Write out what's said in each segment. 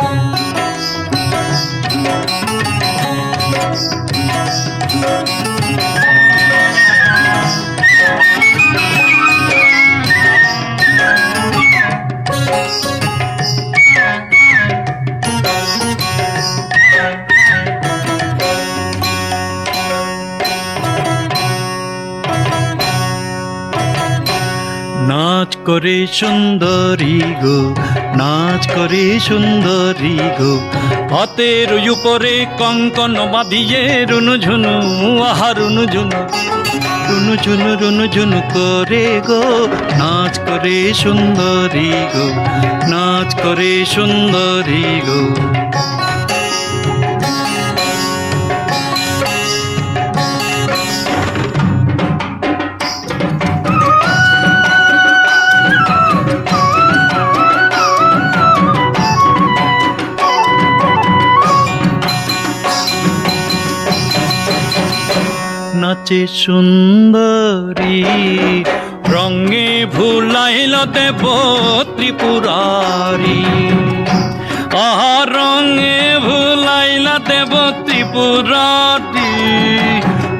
Música নাচ করে সুন্দরী গো, নাচ করে সুন্দরী গো। হাতের উপরে কঙ্কন বাঁধিয়ে রুনু ঝুনু আহা রুনু ঝুনু রুনু ঝুনু রুনু ঝুনু করে গো। নাচ করে সুন্দরী গো, নাচ করে সুন্দরী গো। নাচে সুন্দরী, রঙে ভুলাইল দেব ত্রিপুরারি। আহা, রঙে ভুলাইল দেব ত্রিপুরারি,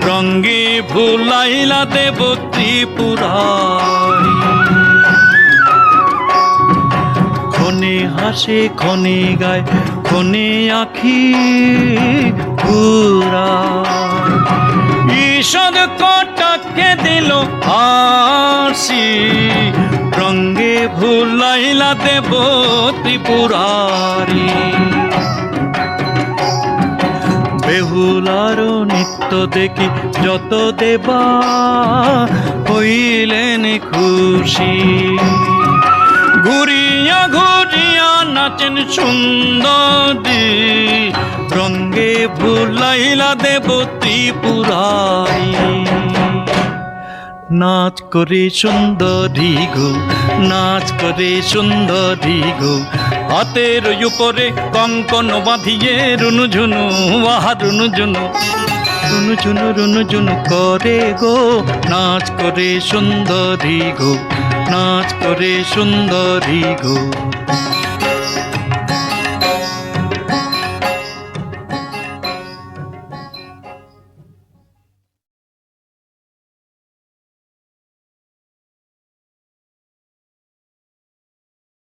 রঙে ভুলাইল দেব ত্রিপুরারি। ক্ষণে হাসে ক্ষণে গায় ক্ষণে আখি পুরা ঈষদ কটাকে দিল হাসি রঙ্গে ভুলাইলা দেব ত্রিপুরারি। বেহুলার নিত্য দেখি যত দেবা হইলেন খুশি। ঘুরিয়া ঘুরিয়া নাচেন সুন্দরী। রঙ্গে ভুলাইলা দেব ত্রিপুরারি নাচ করে সুন্দরী গো, নাচ করে সুন্দরী গো। হাতের উপরে কঙ্কন বাঁধিয়ে রুনু ঝুনু, আহা রুনু ঝুনু। রুনু ঝুনু রুনু ঝুনু করে গো, নাচ করে সুন্দরী গো, নাচ করে সুন্দরী গো।